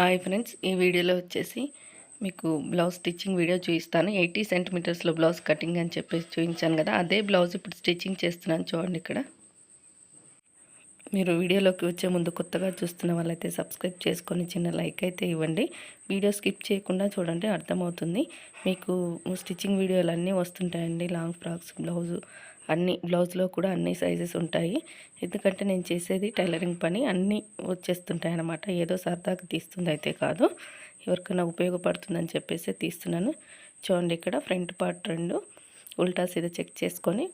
Hi friends ఈ వీడియోలో వచ్చేసి మీకు బ్లౌజ్ స్టిచ్చింగ్ వీడియో చూపిస్తాను. ఎయిటీ సెంటీమీటర్స్లో బ్లౌజ్ కటింగ్ అని చెప్పేసి చూపించాను కదా అదే బ్లౌజ్ ఇప్పుడు స్టిచ్చింగ్ చేస్తున్నాను చూడండి ఇక్కడ. మీరు వీడియోలోకి వచ్చే ముందు కొత్తగా చూస్తున్న వాళ్ళైతే సబ్స్క్రైబ్ చేసుకొని చిన్న లైక్ అయితే ఇవ్వండి. వీడియో స్కిప్ చేయకుండా చూడండి అర్థమవుతుంది. మీకు స్టిచ్చింగ్ వీడియోలు అన్నీ వస్తుంటాయండి లాంగ్ ఫ్రాక్స్ బ్లౌజు అన్ని బ్లౌజ్లో కూడా అన్ని సైజెస్ ఉంటాయి. ఎందుకంటే నేను చేసేది టైలరింగ్ పని అన్నీ వచ్చేస్తుంటాయి అన్నమాట ఏదో సరదాగా తీస్తుంది అయితే కాదు. ఎవరికైనా ఉపయోగపడుతుందని చెప్పేసి తీస్తున్నాను. చూడండి ఇక్కడ ఫ్రంట్ పార్ట్ రెండు ఉల్టా సీదా చెక్ చేసుకొని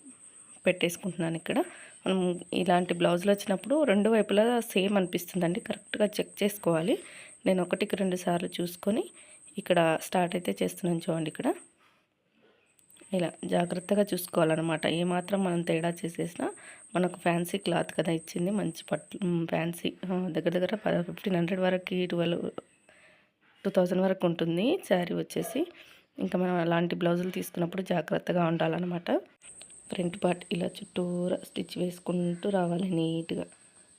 పెట్టేసుకుంటున్నాను ఇక్కడ. మనం ఇలాంటి బ్లౌజులు వచ్చినప్పుడు రెండు వైపులా సేమ్ అనిపిస్తుందండి. కరెక్ట్గా చెక్ చేసుకోవాలి. నేను ఒకటికి రెండు సార్లు చూసుకొని ఇక్కడ స్టార్ట్ అయితే చేస్తున్నాను చూడండి ఇక్కడ. ఇలా జాగ్రత్తగా చూసుకోవాలన్నమాట. ఏమాత్రం మనం తేడా చేసేసినా మనకు ఫ్యాన్సీ క్లాత్ కదా ఇచ్చింది మంచి పట్టు ఫ్యాన్సీ దగ్గర దగ్గర ఫిఫ్టీన్ హండ్రెడ్ వరకు ట్వెల్వ్ టూ థౌజండ్ వరకు ఉంటుంది శారీ వచ్చేసి. ఇంకా మనం అలాంటి బ్లౌజులు తీసుకున్నప్పుడు జాగ్రత్తగా ఉండాలన్నమాట. ఫ్రంట్ పార్ట్ ఇలా చుట్టూరా స్టిచ్ వేసుకుంటూ రావాలి నీట్గా.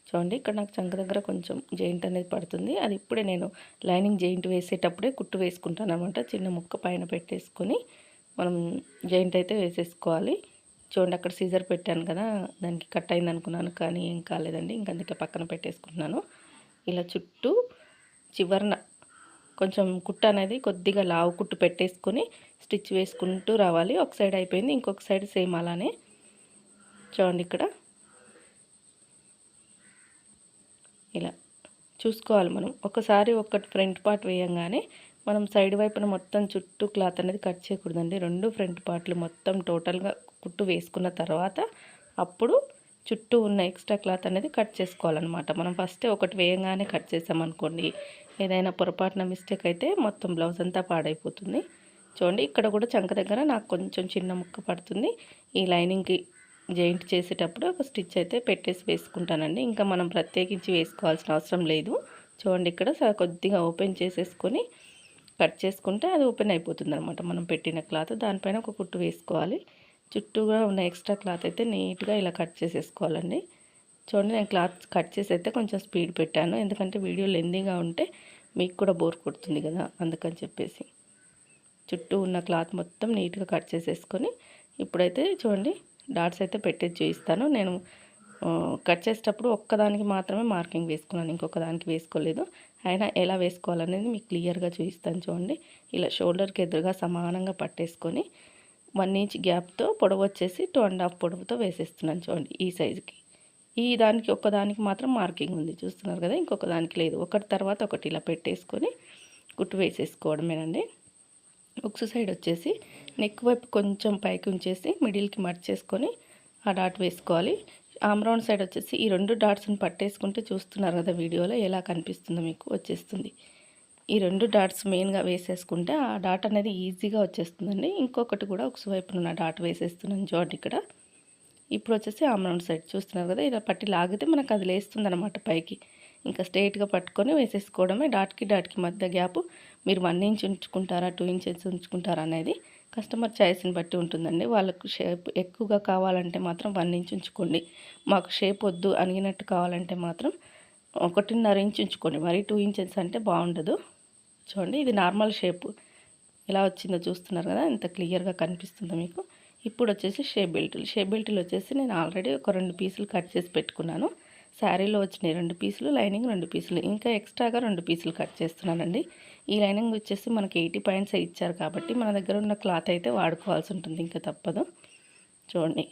చూడండి ఇక్కడ నాకు చంక దగ్గర కొంచెం జాయింట్ అనేది పడుతుంది. అది ఇప్పుడే నేను లైనింగ్ జాయింట్ వేసేటప్పుడే కుట్టు వేసుకుంటాను అనమాట చిన్న ముక్క పైన పెట్టేసుకొని మనం జాయింట్ అయితే వేసేసుకోవాలి. చూడండి అక్కడ సీజర్ పెట్టాను కదా దానికి కట్ అయింది అనుకున్నాను కానీ ఏం కాలేదండి. ఇంక అందుకే పక్కన పెట్టేసుకుంటున్నాను. ఇలా చుట్టూ చివరన కొంచెం కుట్ట అనేది కొద్దిగా లావు కుట్టు పెట్టేసుకొని స్టిచ్ వేసుకుంటూ రావాలి. ఒక సైడ్ అయిపోయింది ఇంకొక సైడ్ సేమ్ అలానే. చూడండి ఇక్కడ. ఇలా చూసుకోవాలి మనం. ఒకసారి ఒక ఫ్రంట్ పార్ట్ వేయంగానే మనం సైడ్ వైపున మొత్తం చుట్టూ క్లాత్ అనేది కట్ చేయకూడదండి. రెండు ఫ్రంట్ పార్ట్లు మొత్తం టోటల్గా కుట్టు వేసుకున్న తర్వాత అప్పుడు చుట్టూ ఉన్న ఎక్స్ట్రా క్లాత్ అనేది కట్ చేసుకోవాలన్నమాట. మనం ఫస్ట్ ఒకటి వేయంగానే కట్ చేసామనుకోండి ఏదైనా పొరపాటున మిస్టేక్ అయితే మొత్తం బ్లౌజ్ అంతా పాడైపోతుంది. చూడండి ఇక్కడ కూడా చంక దగ్గర నాకు కొంచెం చిన్న ముక్క పడుతుంది. ఈ లైనింగ్కి జాయింట్ చేసేటప్పుడు ఒక స్టిచ్ అయితే పెట్టేసి వేసుకుంటానండి. ఇంకా మనం ప్రత్యేకించి వేసుకోవాల్సిన అవసరం లేదు. చూడండి ఇక్కడ కొద్దిగా ఓపెన్ చేసేసుకొని కట్ చేసుకుంటే అది ఓపెన్ అయిపోతుంది అనమాట మనం పెట్టిన క్లాత్ దానిపైన ఒక కుట్టు వేసుకోవాలి. చుట్టూగా ఉన్న ఎక్స్ట్రా క్లాత్ అయితే నీట్గా ఇలా కట్ చేసేసుకోవాలండి. చూడండి నేను క్లాత్ కట్ చేసి అయితే కొంచెం స్పీడ్ పెట్టాను. ఎందుకంటే వీడియో లెందీగా ఉంటే మీకు కూడా బోర్ కొడుతుంది కదా అందుకని చెప్పేసి. చుట్టూ ఉన్న క్లాత్ మొత్తం నీట్గా కట్ చేసేసుకొని ఇప్పుడైతే చూడండి డాట్స్ అయితే పెట్టేది చూపిస్తాను నేను కట్ చేసేటప్పుడు ఒక్కదానికి మాత్రమే మార్కింగ్ వేసుకున్నాను. ఇంకొక దానికి వేసుకోలేదు. అయినా ఎలా వేసుకోవాలనేది మీకు క్లియర్గా చూపిస్తాను చూడండి. ఇలా షోల్డర్కి ఎదురుగా సమానంగా పట్టేసుకొని వన్ ఇంచ్ గ్యాప్తో పొడవు వచ్చేసి టూ అండ్ హాఫ్ పొడవుతో వేసేస్తున్నాను చూడండి ఈ సైజుకి. ఈ దానికి ఒక్కదానికి మాత్రం మార్కింగ్ ఉంది చూస్తున్నారు కదా ఇంకొక దానికి లేదు. ఒకటి తర్వాత ఒకటి ఇలా పెట్టేసుకొని కుట్టు వేసేసుకోవడమేనండి. ఉక్స్ సైడ్ వచ్చేసి నెక్ వైపు కొంచెం పైకి ఉంచేసి మిడిల్కి మర్చేసుకొని ఆ డాట్ వేసుకోవాలి. ఆమ్రౌండ్ సైడ్ వచ్చేసి ఈ రెండు డాట్స్ని పట్టేసుకుంటే చూస్తున్నారు కదా వీడియోలో ఎలా కనిపిస్తుందో మీకు వచ్చేస్తుంది. ఈ రెండు డాట్స్ మెయిన్గా వేసేసుకుంటే ఆ డాట్ అనేది ఈజీగా వచ్చేస్తుందండి. ఇంకొకటి కూడా ఒక వైపున డాట్ వేసేస్తున్నాను జాడ్ ఇక్కడ. ఇప్పుడు వచ్చేసి ఆమ్రౌండ్ సైడ్ చూస్తున్నారు కదా ఇలా పట్టి లాగితే మనకు అది లేస్తుంది పైకి. ఇంకా స్ట్రైట్గా పట్టుకొని వేసేసుకోవడమే డాట్కి డాట్కి మధ్య గ్యాప్. మీరు వన్ ఇంచ్ ఉంచుకుంటారా టూ ఇంచెస్ ఉంచుకుంటారా అనేది కస్టమర్ చాయిస్ని బట్టి ఉంటుందండి. వాళ్ళకు షేప్ ఎక్కువగా కావాలంటే మాత్రం వన్ ఇంచ్ ఉంచుకోండి. మాకు షేప్ వద్దు అనిగినట్టు కావాలంటే మాత్రం ఒకటిన్నర ఇంచ్ ఉంచుకోండి. మరీ టూ ఇంచెస్ అంటే బాగుండదు. చూడండి ఇది నార్మల్ షేప్. ఎలా వచ్చిందో చూస్తున్నారు కదా ఇంత క్లియర్గా కనిపిస్తుందో మీకు. ఇప్పుడు వచ్చేసి షేప్ బెల్టులు. షేప్ బెల్టులు వచ్చేసి నేను ఆల్రెడీ ఒక రెండు పీసులు కట్ చేసి పెట్టుకున్నాను. శారీలో వచ్చినాయి రెండు పీసులు లైనింగ్ రెండు పీసులు. ఇంకా ఎక్స్ట్రాగా రెండు పీసులు కట్ చేస్తున్నానండి. ఈ లైనింగ్ వచ్చేసి మనకి ఎయిటీ పాయింట్స్ ఇచ్చారు కాబట్టి మన దగ్గర ఉన్న క్లాత్ అయితే వాడుకోవాల్సి ఉంటుంది. ఇంకా తప్పదు. చూడండి.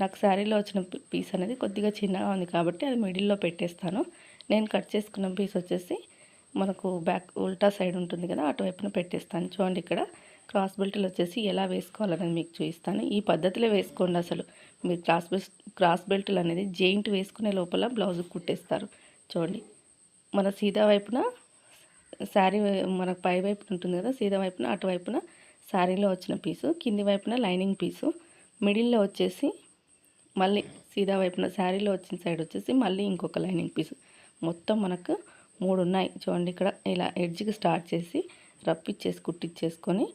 నాకు శారీలో వచ్చిన పీస్ అనేది కొద్దిగా చిన్నగా ఉంది కాబట్టి అది మిడిల్లో పెట్టేస్తాను. నేను కట్ చేసుకున్న పీస్ వచ్చేసి మనకు బ్యాక్ ఉల్టా సైడ్ ఉంటుంది కదా అటువైపున పెట్టేస్తాను. చూడండి ఇక్కడ క్రాస్ బెల్ట్లు వచ్చేసి ఎలా వేసుకోవాలనేది మీకు చూపిస్తాను. ఈ పద్ధతిలో వేసుకోండి అసలు. మీరు క్రాస్ బెల్ట్ క్రాస్ బెల్ట్లు అనేది జెయింట్ వేసుకునే లోపల బ్లౌజ్ కుట్టేస్తారు. చూడండి. మన సీదా వైపున శారీ మనకు పై వైపున ఉంటుంది కదా సీదా వైపున అటువైపున శారీలో వచ్చిన పీసు కింది వైపున లైనింగ్ పీసు మిడిల్లో వచ్చేసి మళ్ళీ సీదా వైపున శారీలో వచ్చిన సైడ్ వచ్చేసి మళ్ళీ ఇంకొక లైనింగ్ పీసు. మొత్తం మనకు మూడు ఉన్నాయి. చూడండి ఇక్కడ ఇలా ఎడ్జ్కి స్టార్ట్ చేసి రప్పిచ్చేసి కుట్టిచ్చేసుకొని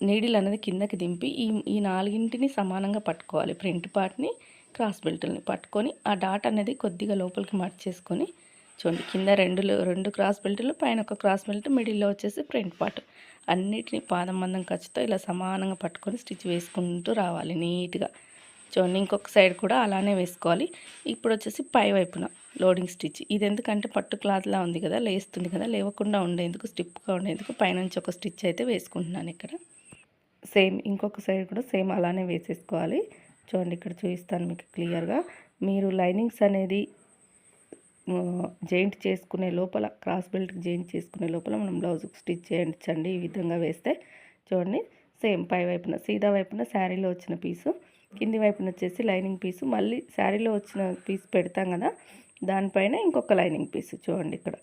నీడిల్ అనేది కిందకి దింపి ఈ ఈ నాలుగింటిని సమానంగా పట్టుకోవాలి. ప్రింట్ పార్ట్ని క్రాస్ బెల్ట్ని పట్టుకొని ఆ డాట్ అనేది కొద్దిగా లోపలికి మార్చేసుకొని చూడండి. కింద రెండు రెండు క్రాస్ బెల్ట్లు పైన ఒక క్రాస్ బెల్ట్ మిడిల్లో వచ్చేసి ప్రింట్ పార్ట్. అన్నిటిని పాదం మందం ఖర్చుతో ఇలా సమానంగా పట్టుకొని స్టిచ్ వేసుకుంటూ రావాలి నీట్గా. చూడండి ఇంకొక సైడ్ కూడా అలానే వేసుకోవాలి. ఇప్పుడు వచ్చేసి పై వైపున లోడింగ్ స్టిచ్. ఇది ఎందుకంటే పట్టు క్లాత్లా ఉంది కదా లేస్తుంది కదా లేవకుండా ఉండేందుకు స్టిప్గా ఉండేందుకు పైనుంచి ఒక స్టిచ్ అయితే వేసుకుంటున్నాను ఇక్కడ. సేమ్ ఇంకొక సైడ్ కూడా సేమ్ అలానే వేసేసుకోవాలి. చూడండి ఇక్కడ చూపిస్తాను మీకు క్లియర్గా. మీరు లైనింగ్స్ అనేది జాయింట్ చేసుకునే లోపల క్రాస్ బెల్ట్కి జాయింట్ చేసుకునే లోపల మనం బ్లౌజ్కి స్టిచ్ చేయించండి ఈ విధంగా వేస్తే. చూడండి సేమ్ పై వైపున సీదా వైపున శారీలో వచ్చిన పీసు కింది వైపున వచ్చేసి లైనింగ్ పీసు మళ్ళీ శారీలో వచ్చిన పీస్ పెడతాం కదా దానిపైన ఇంకొక లైనింగ్ పీస్ చూడండి ఇక్కడ.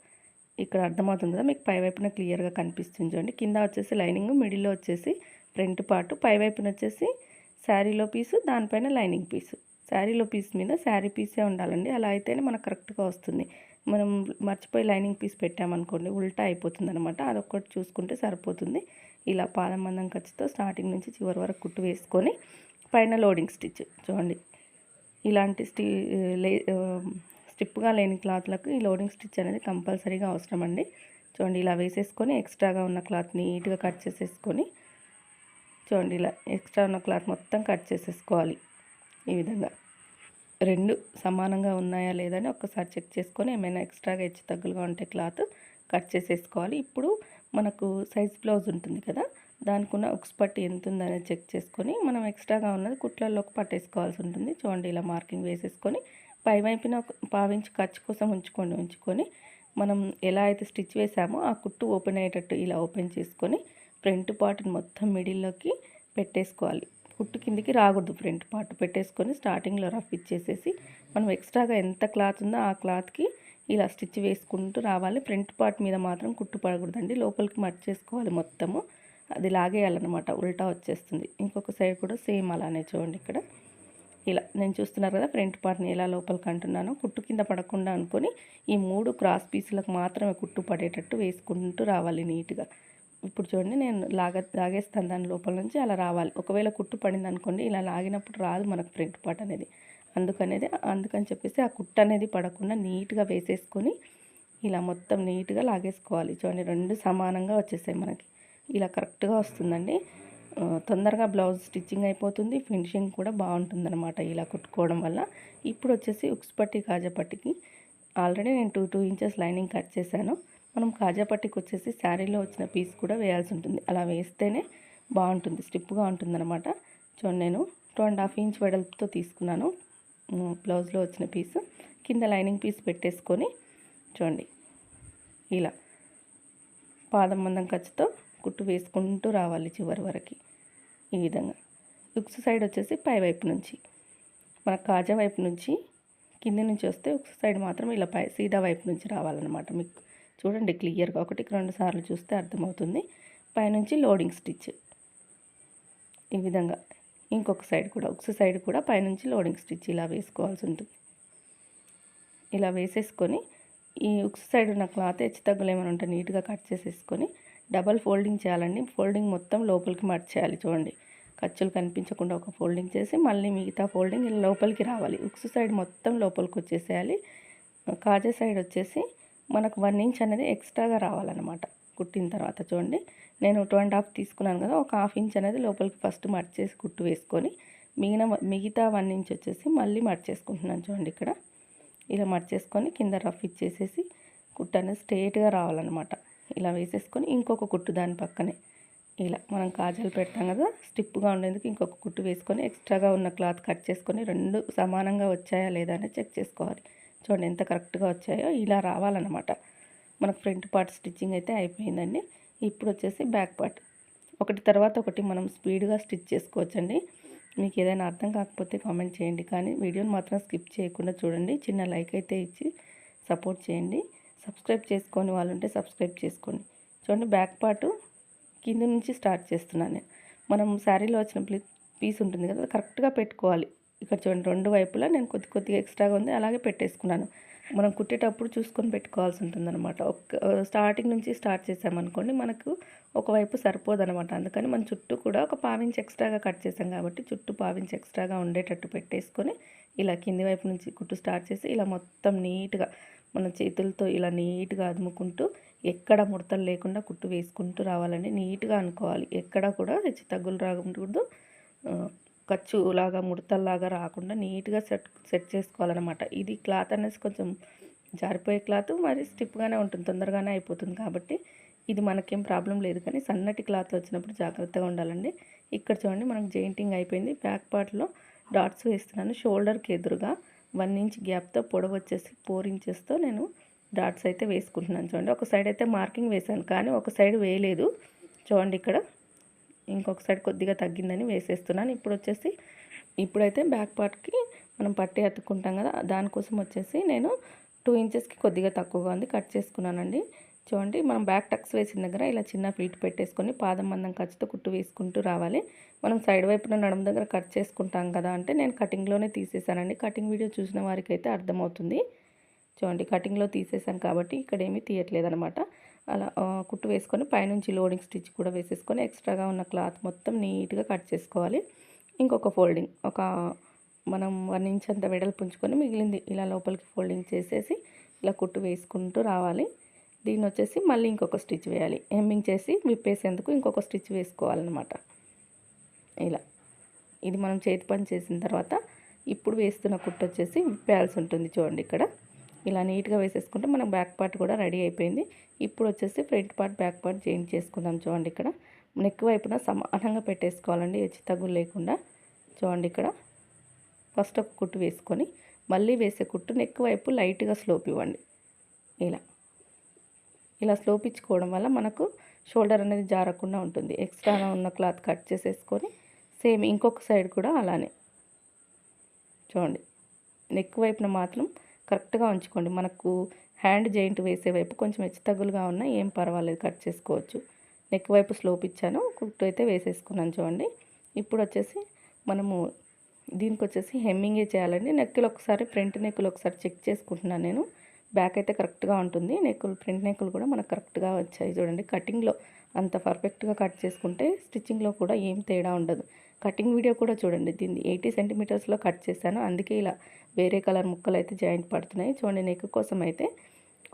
ఇక్కడ అర్థమవుతుంది కదా మీకు పై వైపున క్లియర్గా కనిపిస్తుంది చూడండి. కింద వచ్చేసి లైనింగ్ మిడిల్లో వచ్చేసి ఫ్రంట్ పార్ట్ పై వైపున వచ్చేసి శారీలో పీసు దానిపైన లైనింగ్ పీసు. శారీలో పీస్ మీద శారీ పీసే ఉండాలండి. అలా అయితేనే మనకు కరెక్ట్గా వస్తుంది. మనం మర్చిపోయి లైనింగ్ పీస్ పెట్టామనుకోండి ఉల్టా అయిపోతుంది అనమాట అదొక్కటి చూసుకుంటే సరిపోతుంది. ఇలా పాదం మందం ఖర్చుతో స్టార్టింగ్ నుంచి చివరి వరకు కుట్టు వేసుకొని పైన లోడింగ్ స్టిచ్ చూడండి. ఇలాంటి స్టి లే స్టిప్గా లేని క్లాత్లకు ఈ లోడింగ్ స్టిచ్ అనేది కంపల్సరీగా అవసరం అండి చూడండి ఇలా వేసేసుకొని ఎక్స్ట్రాగా ఉన్న క్లాత్ నీట్గా కట్ చేసేసుకొని చూడండి ఇలా ఎక్స్ట్రా ఉన్న క్లాత్ మొత్తం కట్ చేసేసుకోవాలి ఈ విధంగా. రెండు సమానంగా ఉన్నాయా లేదని ఒక్కసారి చెక్ చేసుకొని ఏమైనా ఎక్స్ట్రాగా హెచ్చు తగ్గులుగా ఉంటే క్లాత్ కట్ చేసేసుకోవాలి. ఇప్పుడు మనకు సైజ్ బ్లౌజ్ ఉంటుంది కదా దానికి ఉన్న ఉక్స్ పట్టి ఎంత ఉందనేది చెక్ చేసుకొని మనం ఎక్స్ట్రాగా ఉన్నది కుట్లలోకి పట్టేసుకోవాల్సి ఉంటుంది. చూడండి ఇలా మార్కింగ్ వేసేసుకొని పై వైపున పావించి ఖర్చు కోసం ఉంచుకోండి ఉంచుకొని మనం ఎలా అయితే స్టిచ్ వేసామో ఆ కుట్టు ఓపెన్ అయ్యేటట్టు ఇలా ఓపెన్ చేసుకొని ఫ్రంట్ పార్ట్ని మొత్తం మిడిల్లోకి పెట్టేసుకోవాలి. కుట్టు కిందికి రాకూడదు ఫ్రంట్ పార్ట్. పెట్టేసుకొని స్టార్టింగ్లో రఫ్ ఇచ్చేసేసి మనం ఎక్స్ట్రాగా ఎంత క్లాత్ ఉందో ఆ క్లాత్కి ఇలా స్టిచ్ వేసుకుంటూ రావాలి. ఫ్రంట్ పార్ట్ మీద మాత్రం కుట్టు పడకూడదండి. లోపలికి మర్చేసుకోవాలి మొత్తము. అది లాగేయాలన్నమాట. ఉల్టా వచ్చేస్తుంది. ఇంకొక సైడ్ కూడా సేమ్ అలానే చూడండి ఇక్కడ. ఇలా నేను చూస్తున్నారు కదా ఫ్రంట్ పార్ట్ని ఎలా లోపలికి అంటున్నానో. కుట్టు కింద పడకుండా అనుకొని ఈ మూడు క్రాస్ పీసులకు మాత్రమే కుట్టు పడేటట్టు వేసుకుంటూ రావాలి నీట్గా ఇప్పుడు చూడండి నేను లాగ లాగేస్తాను దాని లోపల నుంచి అలా రావాలి. ఒకవేళ కుట్టు పడింది అనుకోండి ఇలా లాగినప్పుడు రాదు మనకు ప్రింట్ పార్ట్ అనేది. అందుకనేది అందుకని చెప్పేసి ఆ కుట్టు అనేది పడకుండా నీట్గా వేసేసుకొని ఇలా మొత్తం నీట్గా లాగేసుకోవాలి. చూడండి రెండు సమానంగా వచ్చేసాయి మనకి. ఇలా కరెక్ట్గా వస్తుందండి. తొందరగా బ్లౌజ్ స్టిచ్చింగ్ అయిపోతుంది ఫినిషింగ్ కూడా బాగుంటుందన్నమాట ఇలా కుట్టుకోవడం వల్ల. ఇప్పుడు వచ్చేసి ఉక్స్ పట్టి కాజా పట్టికి. ఆల్రెడీ నేను two two inches lining cut చేశాను. మనం కాజా పట్టికి వచ్చేసి శారీలో వచ్చిన పీస్ కూడా వేయాల్సి ఉంటుంది. అలా వేస్తేనే బాగుంటుంది. స్టిప్గా ఉంటుంది అనమాట చూడండి నేను టూ అండ్ హాఫ్ ఇంచ్ వెడల్పుతో తీసుకున్నాను. బ్లౌజ్లో వచ్చిన పీస్. కింద లైనింగ్ పీస్ పెట్టేసుకొని చూడండి. ఇలా పాదం మందం ఖర్చుతో కుట్టు వేసుకుంటూ రావాలి చివరి వరకు. ఈ విధంగా. ఉక్స్ సైడ్ వచ్చేసి పై వైపు నుంచి. మన కాజా వైపు నుంచి కింద నుంచి వస్తే ఉక్స్ సైడ్ మాత్రం ఇలా పై సీదా వైపు నుంచి రావాలన్నమాట మీకు. చూడండి క్లియర్గా. ఒకటికి రెండు సార్లు చూస్తే అర్థమవుతుంది. పైనుంచి లోడింగ్ స్టిచ్. ఈ విధంగా. ఇంకొక సైడ్ కూడా ఒక సైడ్ కూడా పైనుంచి లోడింగ్ స్టిచ్ ఇలా వేసుకోవాల్సి ఉంటుంది. ఇలా వేసేసుకొని ఈ ఉక్స్ సైడ్ ఉన్న క్లాత్ హెచ్చు తగ్గులు ఏమైనా ఉంటే నీట్గా కట్ చేసేసుకొని డబల్ ఫోల్డింగ్ చేయాలండి. ఫోల్డింగ్ మొత్తం లోపలికి మర్చేయాలి చూడండి. ఖర్చులు కనిపించకుండా ఒక ఫోల్డింగ్ చేసి మళ్ళీ మిగతా ఫోల్డింగ్ లోపలికి రావాలి. ఉక్స్ సైడ్ మొత్తం లోపలికి వచ్చేసేయాలి. కాజా సైడ్ వచ్చేసి మనకు వన్ ఇంచ్ అనేది ఎక్స్ట్రాగా రావాలన్నమాట. కుట్టిన తర్వాత చూడండి. నేను టూ అండ్ హాఫ్ తీసుకున్నాను కదా ఒక హాఫ్ ఇంచ్ అనేది లోపలికి ఫస్ట్ మర్చేసి కుట్టు వేసుకొని మిగిలిన మిగతా వన్ ఇంచ్ వచ్చేసి మళ్ళీ మర్చేసుకుంటున్నాను చూడండి ఇక్కడ. ఇలా మర్చేసుకొని కింద రఫ్ ఇచ్చేసేసి కుట్టు అనేది స్ట్రేట్గా రావాలన్నమాట. ఇలా వేసేసుకొని ఇంకొక కుట్టు దాని పక్కనే. ఇలా మనం కాజాలు పెడతాం కదా స్టిప్గా ఉండేందుకు ఇంకొక కుట్టు వేసుకొని ఎక్స్ట్రాగా ఉన్న క్లాత్ కట్ చేసుకొని రెండు సమానంగా వచ్చాయా లేదా అనేది చెక్ చేసుకోవాలి. చూడండి ఎంత కరెక్ట్గా వచ్చాయో ఇలా రావాలన్నమాట. మనకు ఫ్రంట్ పార్ట్ స్టిచ్చింగ్ అయితే అయిపోయిందండి. ఇప్పుడు వచ్చేసి బ్యాక్ పార్ట్. ఒకటి తర్వాత ఒకటి మనం స్పీడ్గా స్టిచ్ చేసుకోవచ్చండి. మీకు ఏదైనా అర్థం కాకపోతే కామెంట్ చేయండి. కానీ వీడియోని మాత్రం స్కిప్ చేయకుండా చూడండి. చిన్న లైక్ అయితే ఇచ్చి సపోర్ట్ చేయండి. సబ్స్క్రైబ్ చేసుకొని వాళ్ళు ఉంటే సబ్స్క్రైబ్ చేసుకోండి. చూడండి బ్యాక్ పార్ట్ కింద నుంచి స్టార్ట్ చేస్తున్నాను నేను. మనం శారీలో వచ్చిన పీస్ ఉంటుంది కదా కరెక్ట్గా పెట్టుకోవాలి. ఇక్కడ చూడండి రెండు వైపులా నేను కొద్ది కొద్దిగా ఎక్స్ట్రాగా ఉంది. అలాగే పెట్టేసుకున్నాను. మనం కుట్టేటప్పుడు చూసుకొని పెట్టుకోవాల్సి ఉంటుంది అనమాట ఒక స్టార్టింగ్ నుంచి స్టార్ట్ చేసామనుకోండి మనకు ఒకవైపు సరిపోదనమాట అందుకని మన చుట్టూ కూడా ఒక పావించి ఎక్స్ట్రాగా కట్ చేసాం కాబట్టి చుట్టూ పావించి ఎక్స్ట్రాగా ఉండేటట్టు పెట్టేసుకొని ఇలా కింది వైపు నుంచి కుట్టు స్టార్ట్ చేసి ఇలా మొత్తం నీట్గా మన చేతులతో ఇలా నీట్గా అదుముకుంటూ ఎక్కడ ముడతలు లేకుండా కుట్టు వేసుకుంటూ రావాలండి. నీట్గా అనుకోవాలి. ఎక్కడ కూడా హెచ్చు తగ్గులు రాకూడదు. ఆ, ఖర్చు లాగా ముడతల్లాగా రాకుండా నీట్గా సెట్ సెట్ చేసుకోవాలన్నమాట. ఇది క్లాత్ అనేసి కొంచెం జారిపోయే క్లాత్ మరి స్టిప్గానే ఉంటుంది తొందరగానే అయిపోతుంది కాబట్టి ఇది మనకేం ప్రాబ్లం లేదు. కానీ సన్నటి క్లాత్ వచ్చినప్పుడు జాగ్రత్తగా ఉండాలండి. ఇక్కడ చూడండి మనకు జెయింటింగ్ అయిపోయింది. బ్యాక్ పార్ట్లో డాట్స్ వేస్తున్నాను. షోల్డర్కి ఎదురుగా వన్ ఇంచ్ గ్యాప్తో పొడవు వచ్చేసి ఫోర్ ఇంచెస్తో నేను డాట్స్ అయితే వేసుకుంటున్నాను. చూడండి ఒక సైడ్ అయితే మార్కింగ్ వేసాను కానీ ఒక సైడ్ వేయలేదు. చూడండి ఇక్కడ ఇంకొక సైడ్ కొద్దిగా తగ్గిందని వేసేస్తున్నాను. ఇప్పుడు వచ్చేసి ఇప్పుడైతే బ్యాక్ పార్ట్కి మనం పట్టి అతుక్కుంటాం కదా దానికోసం వచ్చేసి నేను టూ ఇంచెస్కి కొద్దిగా తక్కువగా ఉంది కట్ చేసుకున్నానండి. చూడండి మనం బ్యాక్ టక్స్ వేసిన దగ్గర ఇలా చిన్న ప్లీట్ పెట్టేసుకొని పాదం మందం ఖర్చుతో కుట్టు వేసుకుంటూ రావాలి. మనం సైడ్ వైపున నడుము దగ్గర కట్ చేసుకుంటాం కదా అంటే నేను కటింగ్లోనే తీసేసానండి. కటింగ్ వీడియో చూసిన వారికి అయితే అర్థమవుతుంది. చూడండి కటింగ్లో తీసేసాను కాబట్టి ఇక్కడ ఏమీ తీయట్లేదు అలా కుట్టు వేసుకొని పైనుంచి లోడింగ్ స్టిచ్ కూడా వేసేసుకొని ఎక్స్ట్రాగా ఉన్న క్లాత్ మొత్తం నీట్గా కట్ చేసుకోవాలి. ఇంకొక ఫోల్డింగ్ ఒక మనం వన్ ఇంచ్ అంత వెడల్పు ఉంచుకొని మిగిలింది ఇలా లోపలికి ఫోల్డింగ్ చేసేసి ఇలా కుట్టు వేసుకుంటూ రావాలి. దీన్ని వచ్చేసి మళ్ళీ ఇంకొక స్టిచ్ వేయాలి. హెమ్మింగ్ చేసి విప్పేసేందుకు ఇంకొక స్టిచ్ వేసుకోవాలన్నమాట. ఇలా ఇది మనం చేతి పని చేసిన తర్వాత ఇప్పుడు వేస్తున్న కుట్టు వచ్చేసి విప్పేయాల్సి ఉంటుంది చూడండి ఇక్కడ. ఇలా నీట్గా వేసేసుకుంటే మనకు బ్యాక్ పార్ట్ కూడా రెడీ అయిపోయింది. ఇప్పుడు వచ్చేసి front part back part change చేసుకుందాం చూడండి ఇక్కడ. నెక్ వైపున సమానంగా పెట్టేసుకోవాలండి హెచ్చు తగ్గులు లేకుండా. చూడండి ఇక్కడ. ఫస్ట్ ఒక కుట్టు వేసుకొని మళ్ళీ వేసే కుట్టు నెక్ వైపు లైట్గా స్లోప్ ఇవ్వండి. ఇలా. ఇలా స్లోప్ ఇచ్చుకోవడం వల్ల మనకు షోల్డర్ అనేది జారకుండా ఉంటుంది. ఎక్స్ట్రా ఉన్న క్లాత్ కట్ చేసేసుకొని సేమ్ ఇంకొక సైడ్ కూడా అలానే. చూడండి. నెక్ వైపున మాత్రం కరెక్ట్గా ఉంచుకోండి. మనకు హ్యాండ్ జాయింట్ వేసే వైపు కొంచెం హెచ్చు తగ్గులుగా ఉన్నా ఏం పర్వాలేదు కట్ చేసుకోవచ్చు. నెక్ వైపు స్లోప్ ఇచ్చాను కుట్టు అయితే వేసేసుకున్నాను చూడండి. ఇప్పుడు వచ్చేసి మనము దీనికి వచ్చేసి హెమ్మింగే చేయాలండి. నెక్కులు ఒకసారి ఫ్రంట్ నెక్కులు ఒకసారి చెక్ చేసుకుంటున్నాను నేను. బ్యాక్ అయితే కరెక్ట్గా ఉంటుంది. నెక్కులు ఫ్రంట్ నెక్కులు కూడా మనకు కరెక్ట్గా వచ్చాయి చూడండి. కటింగ్లో అంత పర్ఫెక్ట్గా కట్ చేసుకుంటే స్టిచ్చింగ్లో కూడా ఏం తేడా ఉండదు. కటింగ్ వీడియో కూడా చూడండి. దీన్ని ఎయిటీ సెంటీమీటర్స్లో కట్ చేశాను. అందుకే ఇలా వేరే కలర్ ముక్కలు అయితే జాయింట్ పడుతున్నాయి. చూడండి నెక్ కోసం అయితే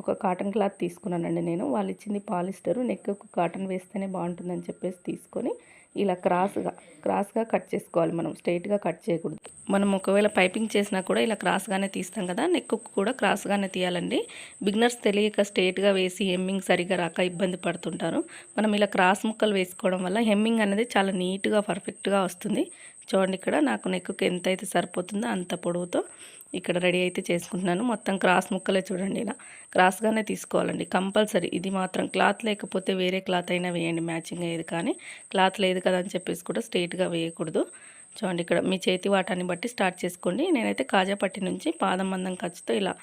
ఒక కాటన్ క్లాత్ తీసుకున్నానండి నేను. వాళ్ళు ఇచ్చింది పాలిస్టర్. నెక్ కాటన్ వేస్తేనే బాగుంటుందని చెప్పేసి తీసుకొని ఇలా క్రాస్గా క్రాస్గా కట్ చేసుకోవాలి మనం. స్ట్రైట్గా కట్ చేయకూడదు. మనం ఒకవేళ పైపింగ్ చేసినా కూడా ఇలా క్రాస్గానే తీస్తాం కదా. నెక్ కూడా క్రాస్గానే తీయాలండి. బిగినర్స్ తెలియక స్ట్రైట్గా వేసి హెమ్మింగ్ సరిగా రాక ఇబ్బంది పడుతుంటారు. మనం ఇలా క్రాస్ ముక్కలు వేసుకోవడం వల్ల హెమ్మింగ్ అనేది చాలా నీట్గా పర్ఫెక్ట్గా వస్తుంది. చూడండి ఇక్కడ నాకు నెక్కి ఎంత అయితే సరిపోతుందో అంత పొడవుతో ఇక్కడ రెడీ అయితే చేసుకుంటున్నాను. మొత్తం క్రాస్ ముక్కలే చూడండి ఇలా. క్రాస్గానే తీసుకోవాలండి. కంపల్సరీ. ఇది మాత్రం క్లాత్ లేకపోతే వేరే క్లాత్ అయినా వేయండి. మ్యాచింగ్ అయ్యేది కానీ క్లాత్ లేదు కదా అని చెప్పేసి కూడా స్ట్రైట్గా వేయకూడదు. చూడండి ఇక్కడ మీ చేతి వాటాన్ని బట్టి స్టార్ట్ చేసుకోండి. నేనైతే కాజాపట్టి నుంచి పాదం మందం ఖర్చుతో ఇలా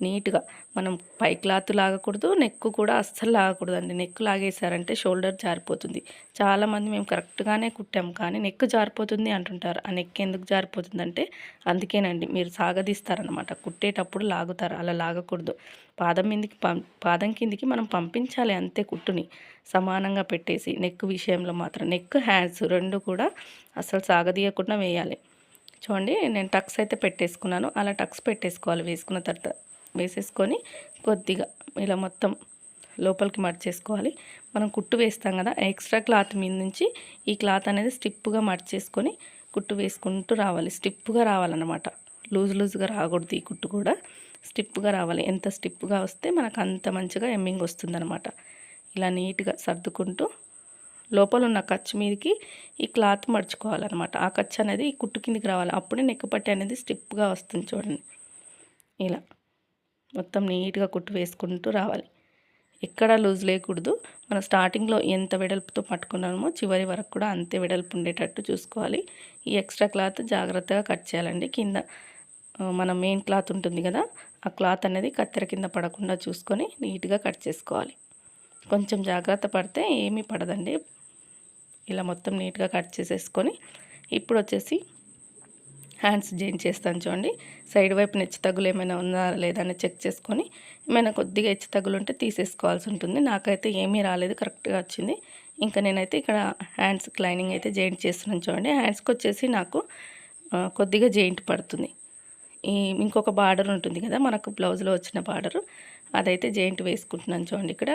నీట్గా. మనం పై క్లాత్ లాగకూడదు నెక్ కూడా అస్సలు లాగకూడదు అండి నెక్ లాగేశారంటే షోల్డర్ జారిపోతుంది. చాలామంది మేము కరెక్ట్గానే కుట్టాం కానీ నెక్ జారిపోతుంది అంటుంటారు. ఆ నెక్ ఎందుకు జారిపోతుందంటే అందుకేనండి మీరు సాగదీస్తారనమాట కుట్టేటప్పుడు లాగుతారు అలా లాగకూడదు. పాదం మీదకి పం పాదం కిందికి మనం పంపించాలి అంతే కుట్టుని. సమానంగా పెట్టేసి నెక్ విషయంలో మాత్రం. నెక్ హ్యాండ్స్ రెండు కూడా అసలు సాగదీయకుండా వేయాలి. చూడండి నేను టక్స్ అయితే పెట్టేసుకున్నాను. అలా టక్స్ పెట్టేసుకోవాలి వేసుకున్న తర్వాత. వేసేసుకొని కొద్దిగా ఇలా మొత్తం లోపలికి మడిచేసుకోవాలి. మనం కుట్టు వేస్తాం కదా ఎక్స్ట్రా క్లాత్ మీద నుంచి ఈ క్లాత్ అనేది స్టిప్గా మడిచేసుకొని కుట్టు వేసుకుంటూ రావాలి. స్టిప్గా రావాలన్నమాట. లూజ్ లూజ్గా రాకూడదు ఈ కుట్టు కూడా. స్టిప్గా రావాలి. ఎంత స్టిప్గా వస్తే మనకు అంత మంచిగా ఎమ్మింగ్ వస్తుందన్నమాట. ఇలా నీట్గా సర్దుకుంటూ లోపల ఉన్న ఖర్చు మీదకి ఈ క్లాత్ మడుచుకోవాలన్నమాట. ఆ ఖర్చు అనేది ఈ కుట్టు కిందికి రావాలి. అప్పుడే నెక్ అనేది స్టిప్గా వస్తుంది చూడండి. ఇలా. మొత్తం నీట్గా కుట్టు వేసుకుంటూ రావాలి. ఎక్కడ లూజ్ లేకూడదు. మనం స్టార్టింగ్లో ఎంత వెడల్పుతో పట్టుకున్నామో చివరి వరకు కూడా అంతే వెడల్పు ఉండేటట్టు చూసుకోవాలి. ఈ ఎక్స్ట్రా క్లాత్ జాగ్రత్తగా కట్ చేయాలండి. కింద మన మెయిన్ క్లాత్ ఉంటుంది కదా ఆ క్లాత్ అనేది కత్తెర కింద పడకుండా చూసుకొని నీట్గా కట్ చేసుకోవాలి. కొంచెం జాగ్రత్త పడితే ఏమీ పడదండి. ఇలా మొత్తం నీట్గా కట్ చేసేసుకొని ఇప్పుడు వచ్చేసి హ్యాండ్స్ జాయిన్ చేస్తాను చూడండి. సైడ్ వైపు హెచ్చు తగ్గులు ఏమైనా ఉందా లేదా అని చెక్ చేసుకొని ఏమైనా కొద్దిగా హెచ్చు తగ్గులు ఉంటే తీసేసుకోవాల్సి ఉంటుంది. నాకైతే ఏమీ రాలేదు కరెక్ట్గా వచ్చింది. ఇంకా నేనైతే ఇక్కడ హ్యాండ్స్ క్లైనింగ్ అయితే జాయింట్ చేస్తున్నాను చూడండి. హ్యాండ్స్కి వచ్చేసి నాకు కొద్దిగా జాయింట్ పడుతుంది. ఈ ఇంకొక బార్డర్ ఉంటుంది కదా మనకు బ్లౌజ్లో వచ్చిన బార్డర్. అదైతే జాయింట్ వేసుకుంటున్నాను చూడండి ఇక్కడ.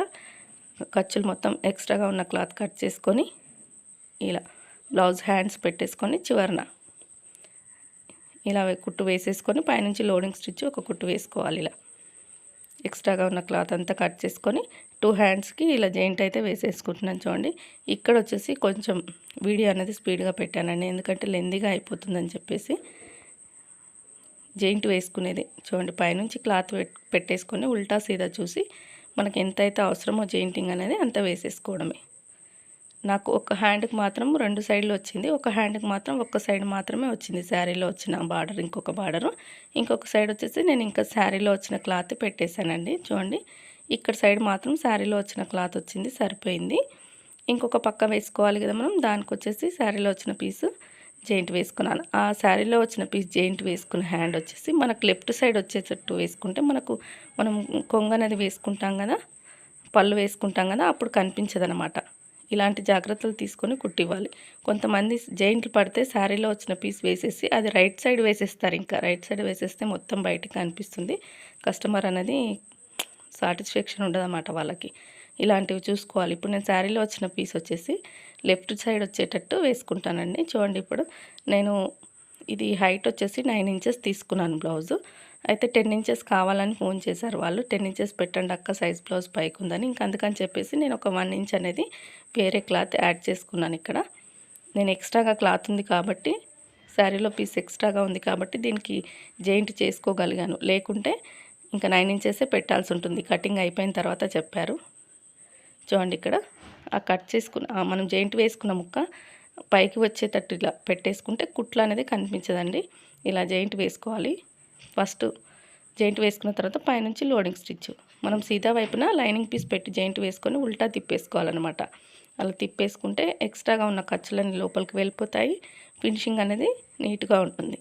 ఖర్చులు మొత్తం ఎక్స్ట్రాగా ఉన్న క్లాత్ కట్ చేసుకొని ఇలా బ్లౌజ్ హ్యాండ్స్ పెట్టేసుకొని చివరన ఇలా కుట్టు వేసేసుకొని పైనుంచి లోడింగ్ స్టిచ్ ఒక కుట్టు వేసుకోవాలి ఇలా. ఎక్స్ట్రాగా ఉన్న క్లాత్ అంతా కట్ చేసుకొని టూ హ్యాండ్స్కి ఇలా జాయింట్ అయితే వేసేసుకుంటున్నాను చూడండి. ఇక్కడ వచ్చేసి కొంచెం వీడియో అనేది స్పీడ్గా పెట్టానండి. ఎందుకంటే లెందీగా అయిపోతుందని చెప్పేసి జాయింట్ వేసుకునేది. చూడండి పైనుంచి క్లాత్ పెట్టేసుకొని ఉల్టా సీదా చూసి మనకి ఎంత అయితే అవసరమో జెయింటింగ్ అనేది అంత వేసేసుకోవడమే. నాకు ఒక హ్యాండ్కి మాత్రం రెండు సైడ్లు వచ్చింది. ఒక హ్యాండ్కి మాత్రం ఒక్క సైడ్ మాత్రమే వచ్చింది శారీలో వచ్చిన బార్డర్ ఇంకొక బార్డరు. ఇంకొక సైడ్ వచ్చేసి నేను ఇంకా శారీలో వచ్చిన క్లాత్ పెట్టేశానండి. చూడండి ఇక్కడ సైడ్ మాత్రం శారీలో వచ్చిన క్లాత్ వచ్చింది సరిపోయింది. ఇంకొక పక్క వేసుకోవాలి కదా మనం దానికి వచ్చేసి శారీలో వచ్చిన పీసు జెయింట్ వేసుకున్నాను. ఆ శారీలో వచ్చిన పీస్ జెయింట్ వేసుకున్న హ్యాండ్ వచ్చేసి మనకు లెఫ్ట్ సైడ్ వచ్చేటట్టు వేసుకుంటే మనకు మనం కొంగ అనేది వేసుకుంటాం కదా పళ్ళు వేసుకుంటాం కదా అప్పుడు కనిపించదనమాట. ఇలాంటి జాగ్రత్తలు తీసుకొని కుట్టివ్వాలి. కొంతమంది జైంట్లు పడితే శారీలో వచ్చిన పీస్ వేసేసి అది రైట్ సైడ్ వేసేస్తారు ఇంకా. రైట్ సైడ్ వేసేస్తే మొత్తం బయటికి కనిపిస్తుంది కస్టమర్ అనేది సాటిస్ఫాక్షన్ ఉండదన్నమాట వాళ్ళకి. ఇలాంటివి చూసుకోవాలి. ఇప్పుడు నేను శారీలో వచ్చిన పీస్ వచ్చేసి లెఫ్ట్ సైడ్ వచ్చేటట్టు వేసుకుంటానండి. చూడండి ఇప్పుడు నేను ఇది హైట్ వచ్చేసి నైన్ ఇంచెస్ తీసుకున్నాను బ్లౌజు. అయితే టెన్ ఇంచెస్ కావాలని ఫోన్ చేశారు వాళ్ళు. టెన్ ఇంచెస్ పెట్టండి అక్క సైజ్ బ్లౌజ్ పైకి ఉందని. ఇంక అందుకని చెప్పేసి నేను ఒక వన్ ఇంచ్ అనేది వేరే క్లాత్ యాడ్ చేసుకున్నాను ఇక్కడ. నేను ఎక్స్ట్రాగా క్లాత్ ఉంది కాబట్టి శారీలో పీస్ ఎక్స్ట్రాగా ఉంది కాబట్టి దీనికి జాయింట్ చేసుకోగలిగాను. లేకుంటే ఇంకా నైన్ ఇంచెసే పెట్టాల్సి ఉంటుంది. కటింగ్ అయిపోయిన తర్వాత చెప్పారు. చూడండి ఇక్కడ. ఆ కట్ చేసుకున్న మనం జాయింట్ వేసుకున్న ముక్క పైకి వచ్చేటట్టు ఇలా పెట్టేసుకుంటే కుట్లు అనేది కనిపించదండి. ఇలా జాయింట్ వేసుకోవాలి. ఫస్ట్ జాయింట్ వేసుకున్న తర్వాత పైనుంచి లోడింగ్ స్టిచ్. మనం సీదా వైపున లైనింగ్ పీస్ పెట్టి జాయింట్ వేసుకొని ఉల్టా తిప్పేసుకోవాలన్నమాట. అలా తిప్పేసుకుంటే ఎక్స్ట్రాగా ఉన్న ఖర్చులన్నీ లోపలికి వెళ్ళిపోతాయి. ఫినిషింగ్ అనేది నీట్గా ఉంటుంది.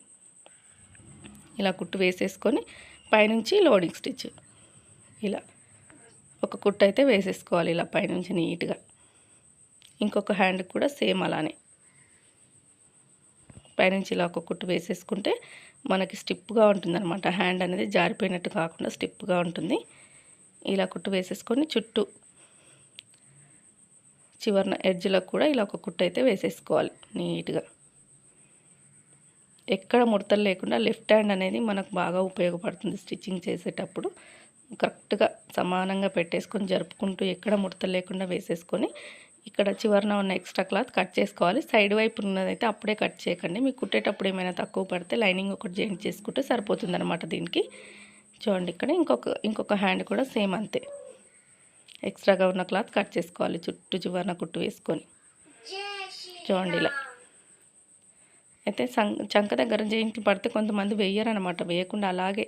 ఇలా కుట్టు వేసేసుకొని పైనుంచి లోడింగ్ స్టిచ్. ఇలా ఒక కుట్టు అయితే వేసేసుకోవాలి ఇలా పైనుంచి నీట్గా. ఇంకొక హ్యాండ్ కూడా సేమ్ అలానే. పైనుంచి ఇలా ఒక కుట్టు వేసేసుకుంటే మనకి స్టిప్గా అనమాట హ్యాండ్ అనేది జారిపోయినట్టు కాకుండా స్టిప్గా ఉంటుంది. ఇలా కుట్టు వేసేసుకొని చుట్టూ చివరిన ఎడ్జ్లకు కూడా ఇలా ఒక కుట్టు అయితే వేసేసుకోవాలి నీట్గా. ఎక్కడ ముడతలు లేకుండా లెఫ్ట్ హ్యాండ్ అనేది మనకు బాగా ఉపయోగపడుతుంది స్టిచ్చింగ్ చేసేటప్పుడు. కరెక్ట్గా సమానంగా పెట్టేసుకొని జరుపుకుంటూ ఎక్కడ ముడతలు లేకుండా వేసేసుకొని ఇక్కడ చివరన ఉన్న ఎక్స్ట్రా క్లాత్ కట్ చేసుకోవాలి. సైడ్ వైపు ఉన్నదైతే అప్పుడే కట్ చేయకండి. మీకు కుట్టేటప్పుడు ఏమైనా తక్కువ పడితే లైనింగ్ ఒకటి జాయింట్ చేసుకుంటే సరిపోతుంది అనమాట దీనికి. చూడండి ఇక్కడ ఇంకొక ఇంకొక హ్యాండ్ కూడా సేమ్ అంతే. ఎక్స్ట్రాగా ఉన్న క్లాత్ కట్ చేసుకోవాలి చుట్టూ చివరన కుట్టు వేసుకొని. చూడండి ఇలా. అయితే చంక దగ్గర జయింట్లు పడితే కొంతమంది వేయరనమాట వేయకుండా అలాగే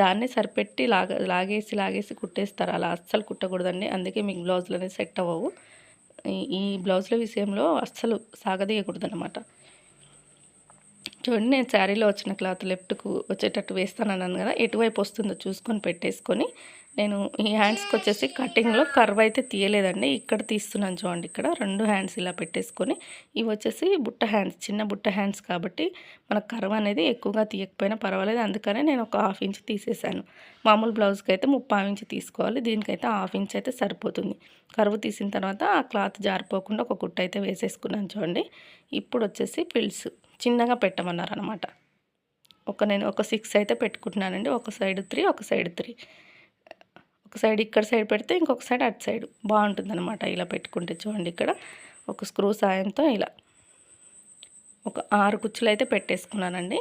దాన్నే సరిపెట్టి లాగ లాగేసి లాగేసి కుట్టేస్తారు. అలా అస్సలు కుట్టకూడదండి. అందుకే మీకు బ్లౌజులు అనేది సెట్ అవ్వవు. ఈ బ్లౌజ్ల విషయంలో అస్సలు సాగదీయకూడదు అనమాట చూడండి నేను శారీలో వచ్చిన క్లాత్ లెఫ్ట్కు వచ్చేటట్టు వేస్తాను అన్నాను కదా ఎటువైపు వస్తుందో చూసుకొని పెట్టేసుకొని నేను ఈ హ్యాండ్స్కి వచ్చేసి కటింగ్లో కర్వ్ అయితే తీయలేదండి. ఇక్కడ తీస్తున్నాను చూడండి ఇక్కడ. రెండు హ్యాండ్స్ ఇలా పెట్టేసుకొని ఇవి వచ్చేసి బుట్ట హ్యాండ్స్ చిన్న బుట్ట హ్యాండ్స్ కాబట్టి మన కర్వ్ అనేది ఎక్కువగా తీయకపోయినా పర్వాలేదు. అందుకనే నేను ఒక హాఫ్ ఇంచ్ తీసేసాను మామూలు బ్లౌజ్కి అయితే ముప్పై ఇంచ్ తీసుకోవాలి. దీనికైతే హాఫ్ ఇంచ్ అయితే సరిపోతుంది. కరువు తీసిన తర్వాత ఆ క్లాత్ జారిపోకుండా ఒక గుట్ట అయితే వేసేసుకున్నాను చూడండి. ఇప్పుడు వచ్చేసి పిల్స్ చిన్నగా పెట్టమన్నారు అనమాట ఒక నేను ఒక సిక్స్ అయితే పెట్టుకుంటున్నానండి. ఒక సైడ్ త్రీ ఒక సైడ్ త్రీ ఒక సైడ్ ఇక్కడ సైడ్ పెడితే ఇంకొక సైడ్ అటు సైడ్. బాగుంటుంది అనమాట ఇలా పెట్టుకుంటే చూడండి ఇక్కడ. ఒక స్క్రూ సాయంతో ఇలా. ఒక ఆరు కుచ్చులు అయితే పెట్టేసుకున్నానండి.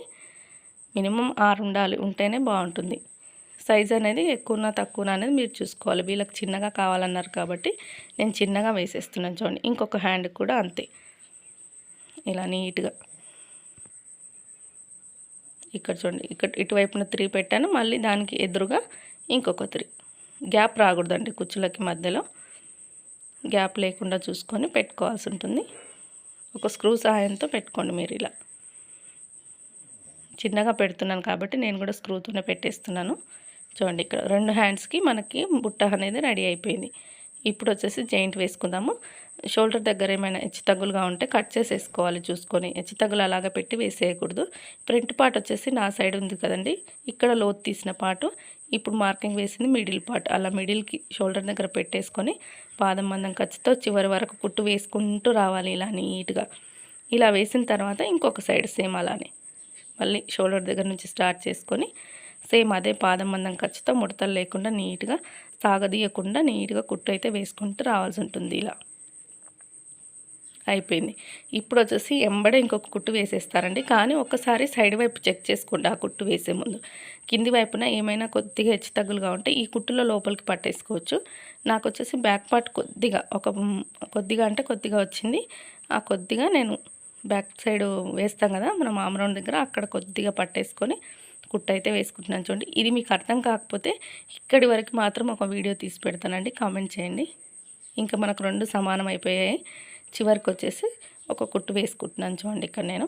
మినిమం ఆరు ఉండాలి ఉంటేనే బాగుంటుంది. సైజ్ అనేది ఎక్కువనా తక్కువనా అనేది మీరు చూసుకోవాలి. వీళ్ళకి చిన్నగా కావాలన్నారు కాబట్టి నేను చిన్నగా వేసేస్తున్నాను చూడండి. ఇంకొక హ్యాండ్ కూడా అంతే. ఇలా నీట్గా. ఇక్కడ చూడండి ఇక్కడ ఇటువైపున త్రీ పెట్టాను మళ్ళీ దానికి ఎదురుగా ఇంకొక త్రీ. గ్యాప్ రాకూడదండి కుచ్చులకి మధ్యలో. గ్యాప్ లేకుండా చూసుకొని పెట్టుకోవాల్సి ఉంటుంది. ఒక స్క్రూ సహాయంతో పెట్టుకోండి మీరు ఇలా. చిన్నగా పెడుతున్నాను కాబట్టి నేను కూడా స్క్రూతోనే పెట్టేస్తున్నాను. చూడండి ఇక్కడ రెండు హ్యాండ్స్కి మనకి బుట్ట అనేది రెడీ అయిపోయింది. ఇప్పుడు వచ్చేసి జాయింట్ వేసుకుందాము. షోల్డర్ దగ్గర ఏమైనా హెచ్చు తగ్గులుగా ఉంటే కట్ చేసేసుకోవాలి చూసుకొని. హెచ్చు తగ్గులు పెట్టి వేసేయకూడదు. ఫ్రంట్ పార్ట్ వచ్చేసి నా సైడ్ ఉంది కదండి. ఇక్కడ లోతు తీసిన పాటు ఇప్పుడు మార్కింగ్ వేసింది మిడిల్ పార్ట్. అలా మిడిల్కి షోల్డర్ దగ్గర పెట్టేసుకొని పాదం మందం ఖర్చుతో చివరి వరకు కుట్టు వేసుకుంటూ రావాలి ఇలా నీట్గా. ఇలా వేసిన తర్వాత ఇంకొక సైడ్ సేమ్ అలానే. మళ్ళీ షోల్డర్ దగ్గర నుంచి స్టార్ట్ చేసుకొని సేమ్ అదే పాదం మందం ఖర్చుతో ముడతలు లేకుండా నీట్గా సాగదీయకుండా నీట్గా కుట్టు అయితే వేసుకుంటూ రావాల్సి ఉంటుంది ఇలా. అయిపోయింది. ఇప్పుడు వచ్చేసి ఎంబడ ఇంకొక కుట్టు వేసేస్తారండి. కానీ ఒకసారి సైడ్ వైపు చెక్ చేసుకోండి ఆ కుట్టు వేసే ముందు. కింది వైపున ఏమైనా కొద్దిగా హెచ్చు తగ్గులుగా ఉంటే ఈ కుట్టులో లోపలికి పట్టేసుకోవచ్చు. నాకు వచ్చేసి బ్యాక్ పార్ట్ కొద్దిగా ఒక కొద్దిగా అంటే కొద్దిగా వచ్చింది. ఆ కొద్దిగా నేను బ్యాక్ సైడ్ వేస్తాం కదా మనం ఆమరౌండ్ దగ్గర అక్కడ కొద్దిగా పట్టేసుకొని కుట్ట అయితే వేసుకుంటున్నాను చూడండి. ఇది మీకు అర్థం కాకపోతే ఇక్కడి వరకు మాత్రం ఒక వీడియో తీసి పెడతానండి. కామెంట్ చేయండి. ఇంకా మనకు రెండు సమానం అయిపోయాయి. చివరికి వచ్చేసి ఒక కుట్టు వేసుకుంటున్నాను చూడండి ఇక్కడ నేను.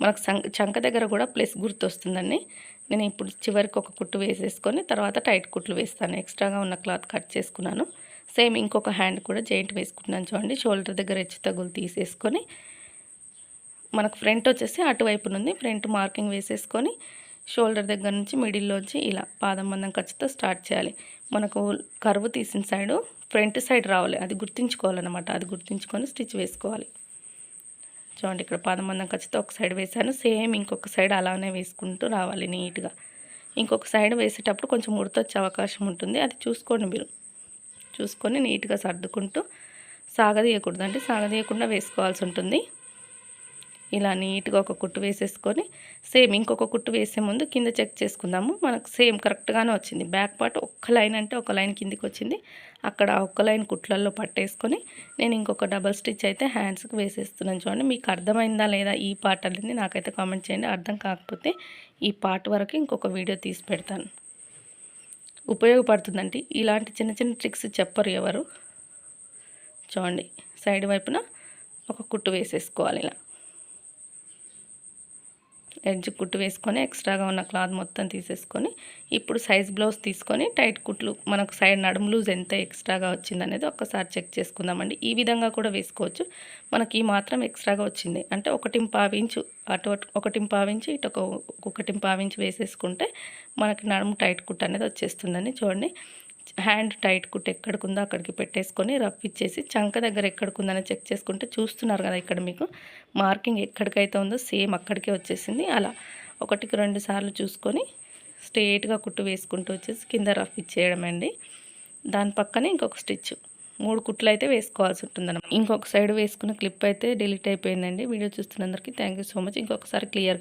మనకు చంక దగ్గర కూడా ప్లస్ గుర్తు వస్తుందండి నేను ఇప్పుడు చివరికి ఒక కుట్టు వేసేసుకొని తర్వాత టైట్ కుట్లు వేస్తాను. ఎక్స్ట్రాగా ఉన్న క్లాత్ కట్ చేసుకున్నాను. సేమ్ ఇంకొక హ్యాండ్ కూడా జాయింట్ వేసుకుంటున్నాను చూడండి. షోల్డర్ దగ్గర హెచ్చు తగులు తీసేసుకొని మనకు ఫ్రంట్ వచ్చేసి అటువైపు నుండి ఫ్రంట్ మార్కింగ్ వేసేసుకొని షోల్డర్ దగ్గర నుంచి మిడిల్లోంచి ఇలా పాదం మందం ఖర్చుతో స్టార్ట్ చేయాలి. మనకు కరువు తీసిన సైడు ఫ్రంట్ సైడ్ రావాలి. అది గుర్తుంచుకోవాలన్నమాట. అది గుర్తుంచుకొని స్టిచ్ వేసుకోవాలి. చూడండి ఇక్కడ పాదం మందం ఖచ్చితంగా ఒక సైడ్ వేసాను సేమ్ ఇంకొక సైడ్ అలానే వేసుకుంటూ రావాలి నీట్గా. ఇంకొక సైడ్ వేసేటప్పుడు కొంచెం ముడతొచ్చే అవకాశం ఉంటుంది. అది చూసుకోండి మీరు. చూసుకొని నీట్గా సర్దుకుంటూ సాగదీయకూడదండి సాగదీయకుండా వేసుకోవాల్సి ఉంటుంది. ఇలా నీట్గా ఒక కుట్టు వేసేసుకొని సేమ్ ఇంకొక కుట్టు వేసే ముందు కింద చెక్ చేసుకుందాము. మనకు సేమ్ కరెక్ట్గానే వచ్చింది. బ్యాక్ పార్ట్ ఒక్క లైన్ అంటే ఒక లైన్ కిందికి వచ్చింది. అక్కడ ఒక్క లైన్ కుట్లల్లో పట్టేసుకొని నేను ఇంకొక డబల్ స్టిచ్ అయితే హ్యాండ్స్కి వేసేస్తున్నాను చూడండి. మీకు అర్థమైందా లేదా ఈ పార్ట్ అనేది నాకైతే కామెంట్ చేయండి. అర్థం కాకపోతే ఈ పార్ట్ వరకు ఇంకొక వీడియో తీసి పెడతాను. ఉపయోగపడుతుందండి. ఇలాంటి చిన్న చిన్న ట్రిక్స్ చెప్పరు ఎవరు. చూడండి. సైడ్ వైపున ఒక కుట్టు వేసేసుకోవాలి ఇలా. ఎడ్జ్ కుట్టు వేసుకొని ఎక్స్ట్రాగా ఉన్న క్లాత్ మొత్తం తీసేసుకొని ఇప్పుడు సైజ్ బ్లౌజ్ తీసుకొని టైట్ కుట్లు మనకు సైడ్ నడుము లూజ్ ఎంత ఎక్స్ట్రాగా వచ్చిందనేది ఒక్కసారి చెక్ చేసుకుందామండి. ఈ విధంగా కూడా వేసుకోవచ్చు. మనకి ఈ మాత్రం ఎక్స్ట్రాగా వచ్చింది. అంటే ఒకటి పావించు అటు ఒకటి పావించి ఇటు ఒక ఒకటి పావించి వేసేసుకుంటే మనకి నడుము టైట్ కుట్ అనేది వచ్చేస్తుందని చూడండి. హ్యాండ్ టైట్ కుట్ ఎక్కడికుందో అక్కడికి పెట్టేసుకొని రఫ్ ఇచ్చేసి చంక దగ్గర ఎక్కడికుందని చెక్ చేసుకుంటే చూస్తున్నారు కదా ఇక్కడ మీకు. మార్కింగ్ ఎక్కడికైతే ఉందో సేమ్ అక్కడికే వచ్చేసింది. అలా ఒకటికి రెండు సార్లు చూసుకొని స్ట్రేట్గా కుట్టు వేసుకుంటూ వచ్చేసి కింద రఫ్ ఇచ్చేయడం అండి దాని పక్కనే ఇంకొక స్టిచ్. మూడు కుట్లు అయితే వేసుకోవాల్సి ఉంటుందన్నమాట ఇంకొక సైడ్ వేసుకున్న క్లిప్ అయితే డిలీట్ అయిపోయిందండి. వీడియో చూస్తున్నందరికీ థ్యాంక్ సో మచ్. ఇంకొకసారి క్లియర్గా